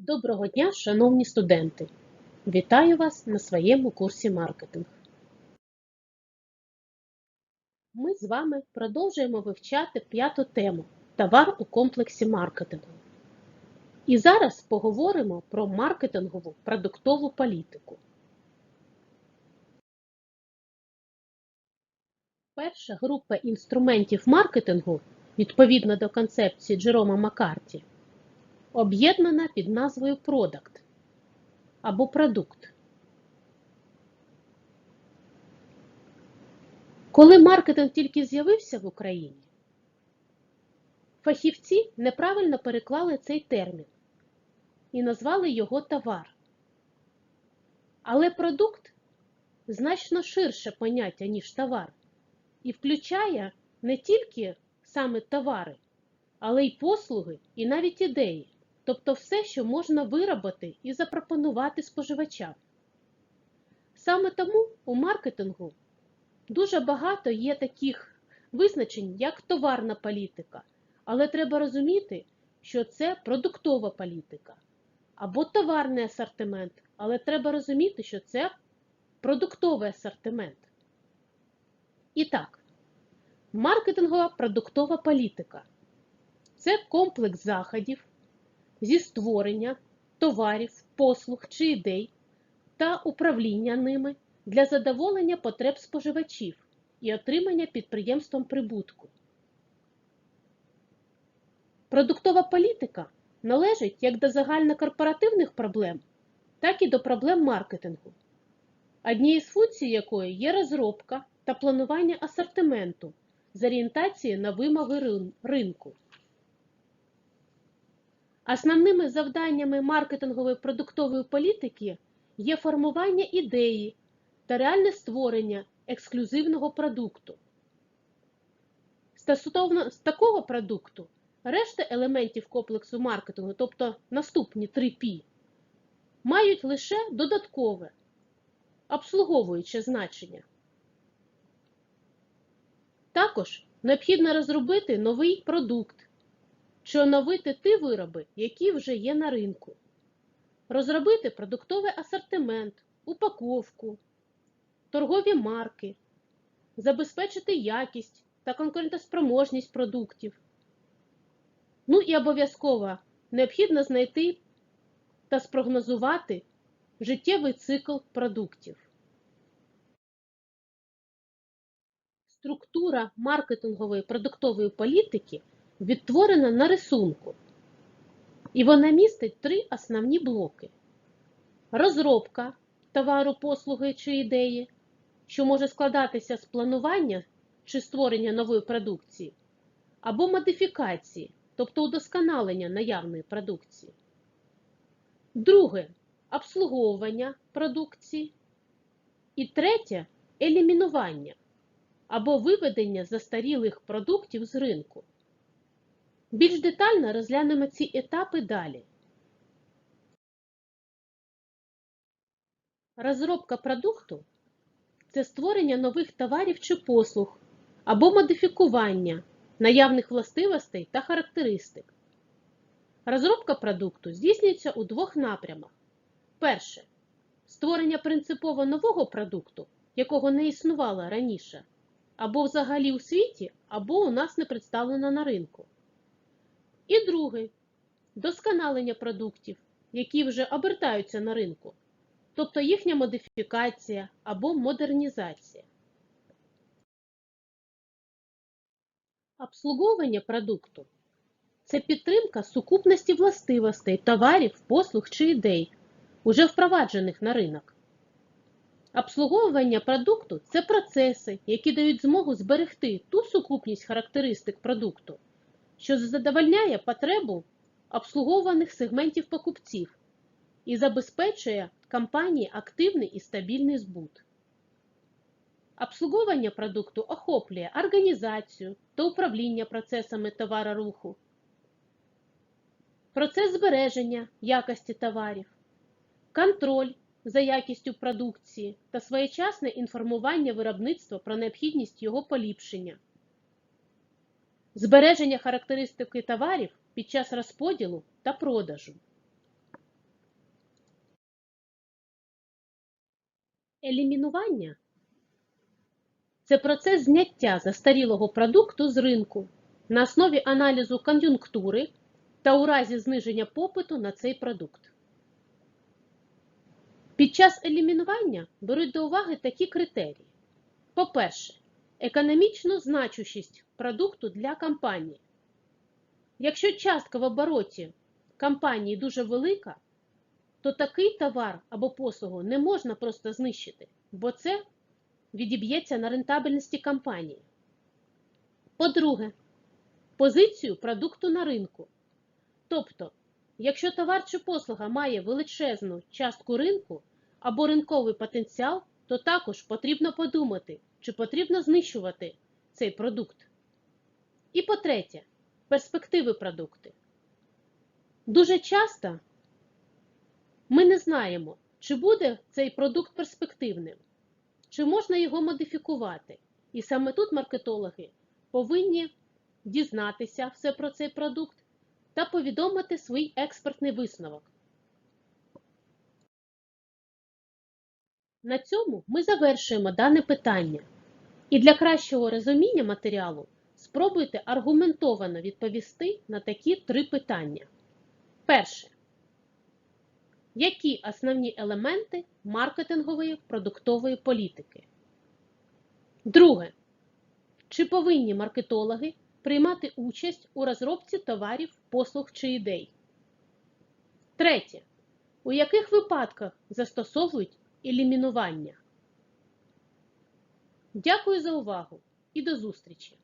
Доброго дня, шановні студенти! Вітаю вас на своєму курсі маркетинг. Ми з вами продовжуємо вивчати п'яту тему Товар у комплексі маркетингу. І зараз поговоримо про маркетингову продуктову політику. Перша група інструментів маркетингу відповідно до концепції Джерома Маккарті об'єднана під назвою Product або продукт. Коли маркетинг тільки з'явився в Україні, фахівці неправильно переклали цей термін і назвали його товар. Але продукт значно ширше поняття, ніж товар, і включає не тільки саме товари, але й послуги, і навіть ідеї, тобто все, що можна виробити і запропонувати споживачам. Саме тому у маркетингу дуже багато є таких визначень, як товарна політика, але треба розуміти, що це продуктова політика або товарний асортимент, але треба розуміти, що це продуктовий асортимент. І так, маркетингова продуктова політика це комплекс заходів зі створення товарів, послуг чи ідей та управління ними для задоволення потреб споживачів і отримання підприємством прибутку. Продуктова політика належить як до загальнокорпоративних проблем, так і до проблем маркетингу, однією з функцій якої є розробка та планування асортименту з орієнтації на вимоги ринку. Основними завданнями маркетингової продуктової політики є формування ідеї та реальне створення ексклюзивного продукту. Стосовно з такого продукту, решта елементів комплексу маркетингу, тобто наступні 3P, мають лише додаткове, обслуговуюче значення. Також необхідно розробити новий продукт чи оновити ті вироби, які вже є на ринку, розробити продуктовий асортимент, упаковку, торгові марки, забезпечити якість та конкурентоспроможність продуктів. Ну і обов'язково необхідно знайти та спрогнозувати життєвий цикл продуктів. Структура маркетингової продуктової політики відтворена на рисунку, і вона містить три основні блоки: розробка товару, послуги чи ідеї, що може складатися з планування чи створення нової продукції, або модифікації, тобто удосконалення наявної продукції. Друге обслуговування продукції. І третє елімінування або виведення застарілих продуктів з ринку. Більш детально розглянемо ці етапи далі. Розробка продукту це створення нових товарів чи послуг або модифікування наявних властивостей та характеристик. Розробка продукту здійснюється у двох напрямах. Перше створення принципово нового продукту, якого не існувало раніше, або взагалі у світі, або у нас не представлено на ринку. І другий досконалення продуктів, які вже обертаються на ринку, тобто їхня модифікація або модернізація. Обслуговування продукту це підтримка сукупності властивостей, товарів, послуг чи ідей, уже впроваджених на ринок. Обслуговування продукту це процеси, які дають змогу зберегти ту сукупність характеристик продукту, що задовольняє потребу обслуговуваних сегментів покупців і забезпечує компанії активний і стабільний збут. Обслуговування продукту охоплює організацію та управління процесами товароруху, процес збереження якості товарів, контроль за якістю продукції та своєчасне інформування виробництва про необхідність його поліпшення збереження характеристики товарів під час розподілу та продажу. Елімінування це процес зняття застарілого продукту з ринку на основі аналізу кон'юнктури та у разі зниження попиту на цей продукт. Під час елімінування беруть до уваги такі критерії. По-перше, економічну значущість продукту для компанії. Якщо частка в обороті компанії дуже велика, то такий товар або послугу не можна просто знищити, бо це відіб'ється на рентабельності компанії. По-друге, позицію продукту на ринку. Тобто, якщо товар чи послуга має величезну частку ринку або ринковий потенціал, то також потрібно подумати, чи потрібно знищувати цей продукт. І по-третє, перспективи продукти. Дуже часто ми не знаємо, чи буде цей продукт перспективним, чи можна його модифікувати. І саме тут маркетологи повинні дізнатися все про цей продукт та повідомити свій експертний висновок. На цьому ми завершуємо дане питання. І для кращого розуміння матеріалу спробуйте аргументовано відповісти на такі три питання. Перше. Які основні елементи маркетингової продуктової політики? Друге. Чи повинні маркетологи приймати участь у розробці товарів, послуг чи ідей? Третє. У яких випадках застосовують елімінування? Дякую за увагу і до зустрічі!